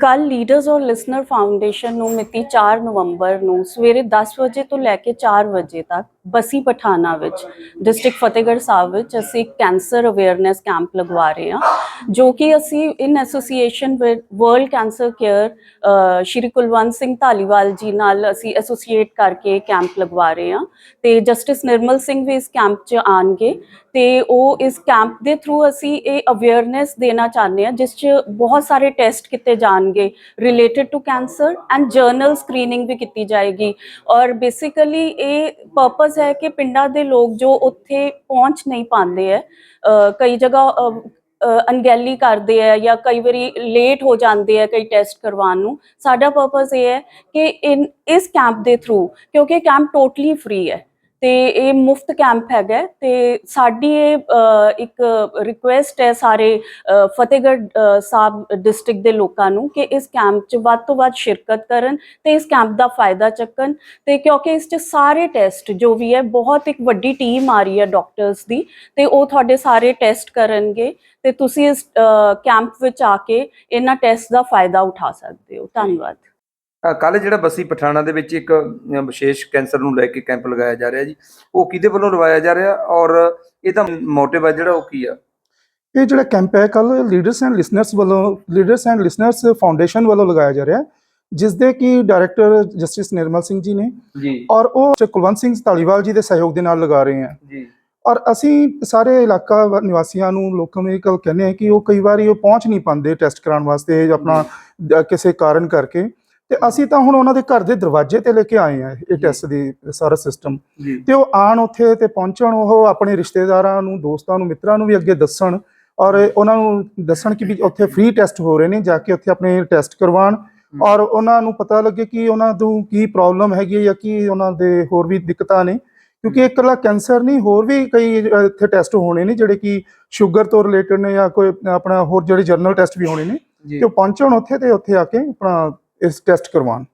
ਕੱਲ ਲੀਡਰਸ ਔਰ listener foundation ਨੂੰ ਮਿਤੀ 4 ਨਵੰਬਰ ਨੂੰ ਸਵੇਰੇ 10 ਵਜੇ ਤੋਂ ਲੈ ਕੇ 4 ਵਜੇ ਤੱਕ ਬਸੀ ਪਠਾਣਾ ਵਿੱਚ, ਡਿਸਟ੍ਰਿਕਟ ਫਤਿਹਗੜ੍ਹ ਸਾਹਿਬ ਵਿੱਚ ਅਸੀਂ ਕੈਂਸਰ ਅਵੇਅਰਨੈਸ ਕੈਂਪ ਲਗਵਾ ਰਹੇ ਹਾਂ, ਜੋ ਕਿ ਅਸੀਂ in association with world cancer care Shri Kulwant Singh Dhaliwal ji ਨਾਲ ਅਸੀਂ ਐਸੋਸੀਏਟ ਕਰਕੇ ਕੈਂਪ ਲਗਵਾ ਰਹੇ ਹਾਂ ਤੇ ਜਸਟਿਸ ਨਿਰਮਲ ਸਿੰਘ ਵੀ ਇਸ ਕੈਂਪ 'ਚ ਆਣਗੇ ਤੇ ਉਹ ਇਸ ਕੈਂਪ ਦੇ ਥਰੂ ਅਸੀਂ ਇਹ ਅਵੇਅਰਨੈਸ ਦੇਣਾ ਚਾਹੁੰਦੇ ਹਾਂ, ਜਿਸ 'ਚ ਬਹੁਤ ਸਾਰੇ ਟੈਸਟ ਕੀਤੇ ਜਾਣਗੇ related to cancer and general screening ਵੀ ਕੀਤੀ ਜਾਏਗੀ। ਔਰ ਬੇਸਿਕਲੀ ਇਹ ਪਰਪਸ ਹੈ ਕਿ ਪਿੰਡਾਂ ਦੇ ਲੋਕ ਜੋ ਉੱਥੇ ਪਹੁੰਚ ਨਹੀਂ ਪਾਉਂਦੇ ਹੈ ਕਈ ਜਗ੍ਹਾ ਅਣਗਹਿਲੀ ਕਰਦੇ ਆ ਜਾਂ ਕਈ ਵਾਰੀ ਲੇਟ ਹੋ ਜਾਂਦੇ ਆ ਕਈ ਟੈਸਟ ਕਰਵਾਉਣ ਨੂੰ। ਸਾਡਾ ਪਰਪਸ ਇਹ ਹੈ ਕਿ ਇਨ, ਇਸ ਕੈਂਪ ਦੇ ਥਰੂ ਕਿਉਂਕਿ ਕੈਂਪ ਟੋਟਲੀ ਫ੍ਰੀ ਹੈ। ਤੇ ਇਹ ਮੁਫਤ ਕੈਂਪ ਹੈਗਾ ਹੈ ਤੇ ਸਾਡੀ ਇਹ ਇੱਕ ਰਿਕੁਐਸਟ ਹੈ ਸਾਰੇ ਫਤਿਹਗੜ੍ਹ ਸਾਹਿਬ ਡਿਸਟ੍ਰਿਕਟ ਦੇ ਲੋਕਾਂ ਨੂੰ ਕਿ ਇਸ ਕੈਂਪ 'ਚ ਵੱਧ ਤੋਂ ਵੱਧ ਸ਼ਿਰਕਤ ਕਰਨ ਤੇ ਇਸ ਕੈਂਪ ਦਾ ਫਾਇਦਾ ਚੱਕਣ ਤੇ ਕਿਉਂਕਿ ਇਸ 'ਚ ਸਾਰੇ ਟੈਸਟ ਜੋ ਵੀ ਹੈ ਬਹੁਤ ਇੱਕ ਵੱਡੀ ਟੀਮ ਆ ਰਹੀ ਹੈ ਡਾਕਟਰਸ ਦੀ ਤੇ ਉਹ ਤੁਹਾਡੇ ਸਾਰੇ ਟੈਸਟ ਕਰਨਗੇ ਤੇ ਤੁਸੀਂ ਇਸ ਕੈਂਪ ਵਿੱਚ ਆ ਕੇ ਇਹਨਾਂ ਟੈਸਟ ਦਾ ਫਾਇਦਾ ਉਠਾ ਸਕਦੇ ਹੋ। ਧੰਨਵਾਦ। ਕੱਲ ਜਿਹੜਾ ਬਸੀ ਪਠਾਣਾ ਦੇ ਵਿੱਚ ਇੱਕ ਵਿਸ਼ੇਸ਼ ਕੈਂਸਰ ਨੂੰ ਲੈ ਕੇ ਕੈਂਪ ਲਗਾਇਆ ਜਾ ਰਿਹਾ ਜੀ ਉਹ ਕਿਹਦੇ ਵੱਲੋਂ ਲਗਾਇਆ ਜਾ ਰਿਹਾ ਔਰ ਇਹਦਾ ਮੋਟਿਵ ਹੈ ਜਿਹੜਾ ਉਹ ਕੀ ਆ? ਇਹ ਜਿਹੜਾ ਕੈਂਪ ਹੈ ਕੱਲ ਲੀਡਰਸ ਐਂਡ ਲਿਸਨਰਸ ਵੱਲੋਂ ਲੀਡਰਸ ਐਂਡ ਲਿਸਨਰਸ ਫਾਊਂਡੇਸ਼ਨ ਵੱਲੋਂ ਲਗਾਇਆ ਜਾ ਰਿਹਾ ਜਿਸ ਦੇ ਕਿ ਡਾਇਰੈਕਟਰ ਜਸਟਿਸ ਨਿਰਮਲ ਸਿੰਘ ਜੀ ਨੇ ਜੀ। ਔਰ ਉਹ ਕੁਲਵੰਤ ਸਿੰਘ ਧਾਲੀਵਾਲ ਜੀ ਦੇ ਸਹਿਯੋਗ ਦੇ ਨਾਲ ਲਗਾ ਰਹੇ ਹਨ ਜੀ। ਔਰ ਅਸੀਂ ਸਾਰੇ ਇਲਾਕਾ ਨਿਵਾਸੀਆਂ ਨੂੰ ਲੋਕਾਂ ਨੂੰ ਇਹ ਗੱਲ ਕਹਿੰਦੇ ਹਾਂ ਕਿ ਉਹ ਕਈ ਵਾਰੀ ਉਹ ਪਹੁੰਚ ਨਹੀਂ ਪਾਉਂਦੇ ਟੈਸਟ ਕਰਾਉਣ ਵਾਸਤੇ ਆਪਣਾ ਕਿਸੇ ਕਾਰਨ ਕਰਕੇ। ਤੇ ਅਸੀਂ ਤਾਂ ਹੁਣ ਉਹਨਾਂ ਦੇ ਘਰ ਦੇ ਦਰਵਾਜ਼ੇ ਤੇ ਲੈ ਕੇ ਆਏ ਆ ਇਹ ਟੈਸਟ ਦੀ ਸਾਰਾ ਸਿਸਟਮ ਤੇ ਉਹ ਆਣ ਉੱਥੇ ਤੇ ਪਹੁੰਚਣ ਉਹ ਆਪਣੇ ਰਿਸ਼ਤੇਦਾਰਾਂ ਨੂੰ ਦੋਸਤਾਂ ਨੂੰ ਮਿੱਤਰਾਂ ਨੂੰ ਵੀ ਅੱਗੇ ਦੱਸਣ ਔਰ ਉਹਨਾਂ ਨੂੰ ਦੱਸਣ ਕਿ ਵੀ ਉੱਥੇ ਫ੍ਰੀ ਟੈਸਟ ਹੋ ਰਹੇ ਨੇ ਜਾ ਕੇ ਉੱਥੇ ਆਪਣੇ ਟੈਸਟ ਕਰਵਾਉਣ ਔਰ ਉਹਨਾਂ ਨੂੰ ਪਤਾ ਲੱਗੇ ਕਿ ਉਹਨਾਂ ਨੂੰ ਕੀ ਪ੍ਰੋਬਲਮ ਹੈਗੀ ਹੈ ਜਾਂ ਕੀ ਉਹਨਾਂ ਦੇ ਹੋਰ ਵੀ ਦਿੱਕਤਾਂ ਨੇ। ਕਿਉਂਕਿ ਇਹ ਇਕੱਲਾ ਕੈਂਸਰ ਨਹੀਂ ਹੋਰ ਵੀ ਕਈ ਇੱਥੇ ਟੈਸਟ ਹੋਣੇ ਨੇ ਜਿਹੜੇ ਕਿ ਸ਼ੂਗਰ ਤੋਂ ਰਿਲੇਟਡ ਨੇ ਜਾਂ ਕੋਈ ਆਪਣਾ ਹੋਰ ਜਿਹੜੇ ਜਰਨਲ ਟੈਸਟ ਵੀ ਹੋਣੇ ਨੇ। ਤੇ ਉਹ ਪਹੁੰਚਣ ਉੱਥੇ ਤੇ ਉੱਥੇ ਆ ਕੇ ਆਪਣਾ ਇਸ ਟੈਸਟ ਕਰਵਾਉਣ।